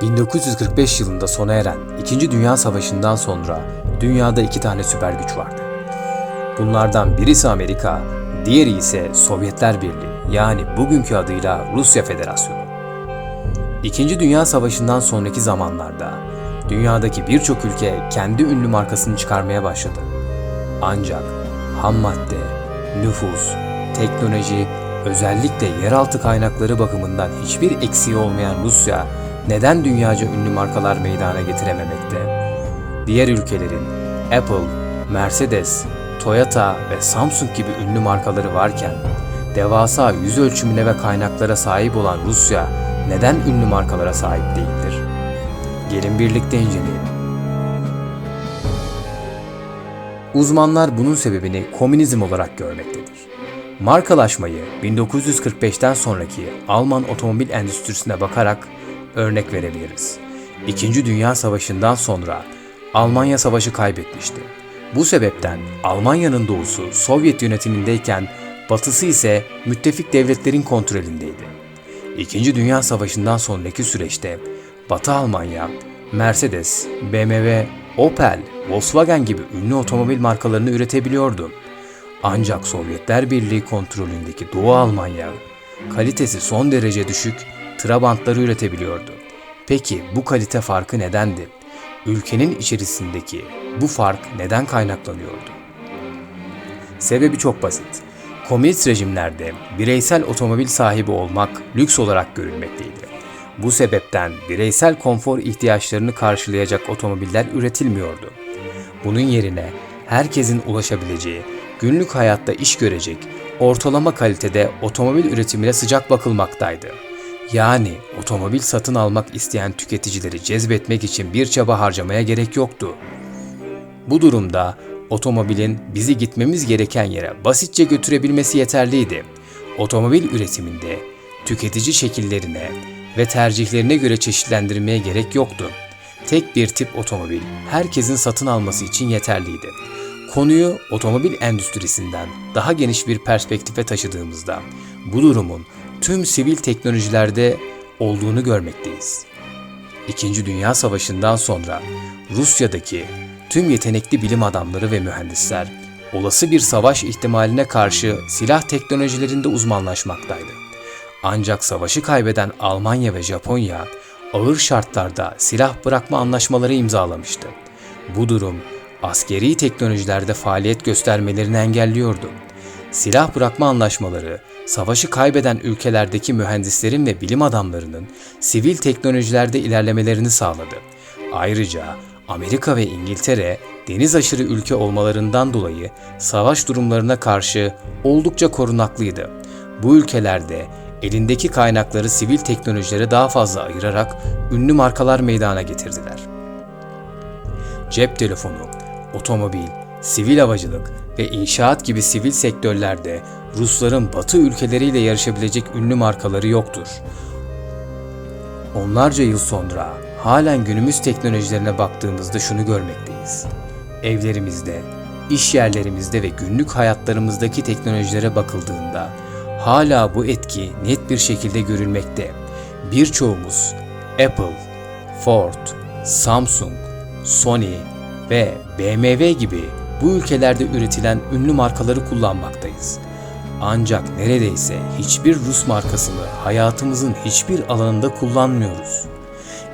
1945 yılında sona eren İkinci Dünya Savaşı'ndan sonra dünyada iki tane süper güç vardı. Bunlardan birisi Amerika, diğeri ise Sovyetler Birliği yani bugünkü adıyla Rusya Federasyonu. İkinci Dünya Savaşı'ndan sonraki zamanlarda dünyadaki birçok ülke kendi ünlü markasını çıkarmaya başladı. Ancak ham madde, nüfus, teknoloji, özellikle yeraltı kaynakları bakımından hiçbir eksiği olmayan Rusya neden dünyaca ünlü markalar meydana getirememekte? Diğer ülkelerin Apple, Mercedes, Toyota ve Samsung gibi ünlü markaları varken devasa yüz ölçümüne ve kaynaklara sahip olan Rusya neden ünlü markalara sahip değildir? Gelin birlikte inceleyelim. Uzmanlar bunun sebebini komünizm olarak görmektedir. Markalaşmayı 1945'ten sonraki Alman otomobil endüstrisine bakarak örnek verebiliriz. İkinci Dünya Savaşı'ndan sonra Almanya savaşı kaybetmişti. Bu sebepten Almanya'nın doğusu Sovyet yönetimindeyken batısı ise müttefik devletlerin kontrolündeydi. İkinci Dünya Savaşı'ndan sonraki süreçte Batı Almanya, Mercedes, BMW, Opel, Volkswagen gibi ünlü otomobil markalarını üretebiliyordu. Ancak Sovyetler Birliği kontrolündeki Doğu Almanya, kalitesi son derece düşük Trabantları üretebiliyordu. Peki bu kalite farkı nedendi? Ülkenin içerisindeki bu fark neden kaynaklanıyordu? Sebebi çok basit. Komünist rejimlerde bireysel otomobil sahibi olmak lüks olarak görülmekteydi. Bu sebepten bireysel konfor ihtiyaçlarını karşılayacak otomobiller üretilmiyordu. Bunun yerine herkesin ulaşabileceği, günlük hayatta iş görecek, ortalama kalitede otomobil üretimine sıcak bakılmaktaydı. Yani otomobil satın almak isteyen tüketicileri cezbetmek için bir çaba harcamaya gerek yoktu. Bu durumda otomobilin bizi gitmemiz gereken yere basitçe götürebilmesi yeterliydi. Otomobil üretiminde tüketici şekillerine ve tercihlerine göre çeşitlendirmeye gerek yoktu. Tek bir tip otomobil herkesin satın alması için yeterliydi. Konuyu otomobil endüstrisinden daha geniş bir perspektife taşıdığımızda bu durumun tüm sivil teknolojilerde olduğunu görmekteyiz. İkinci Dünya Savaşı'ndan sonra Rusya'daki tüm yetenekli bilim adamları ve mühendisler olası bir savaş ihtimaline karşı silah teknolojilerinde uzmanlaşmaktaydı. Ancak savaşı kaybeden Almanya ve Japonya ağır şartlarda silah bırakma anlaşmaları imzalamıştı. Bu durum askeri teknolojilerde faaliyet göstermelerini engelliyordu. Silah bırakma anlaşmaları savaşı kaybeden ülkelerdeki mühendislerin ve bilim adamlarının sivil teknolojilerde ilerlemelerini sağladı. Ayrıca Amerika ve İngiltere deniz aşırı ülke olmalarından dolayı savaş durumlarına karşı oldukça korunaklıydı. Bu ülkelerde elindeki kaynakları sivil teknolojilere daha fazla ayırarak ünlü markalar meydana getirdiler. Cep telefonu, otomobil, sivil havacılık ve inşaat gibi sivil sektörlerde Rusların batı ülkeleriyle yarışabilecek ünlü markaları yoktur. Onlarca yıl sonra halen günümüz teknolojilerine baktığımızda şunu görmekteyiz. Evlerimizde, iş yerlerimizde ve günlük hayatlarımızdaki teknolojilere bakıldığında hala bu etki net bir şekilde görülmekte. Birçoğumuz Apple, Ford, Samsung, Sony ve BMW gibi bu ülkelerde üretilen ünlü markaları kullanmaktayız. Ancak neredeyse hiçbir Rus markasını hayatımızın hiçbir alanında kullanmıyoruz.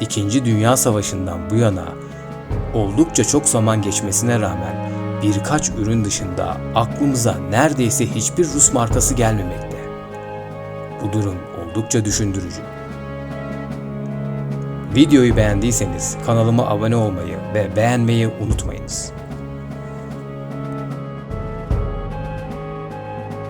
İkinci Dünya Savaşı'ndan bu yana oldukça çok zaman geçmesine rağmen birkaç ürün dışında aklımıza neredeyse hiçbir Rus markası gelmemekte. Bu durum oldukça düşündürücü. Videoyu beğendiyseniz kanalıma abone olmayı ve beğenmeyi unutmayınız.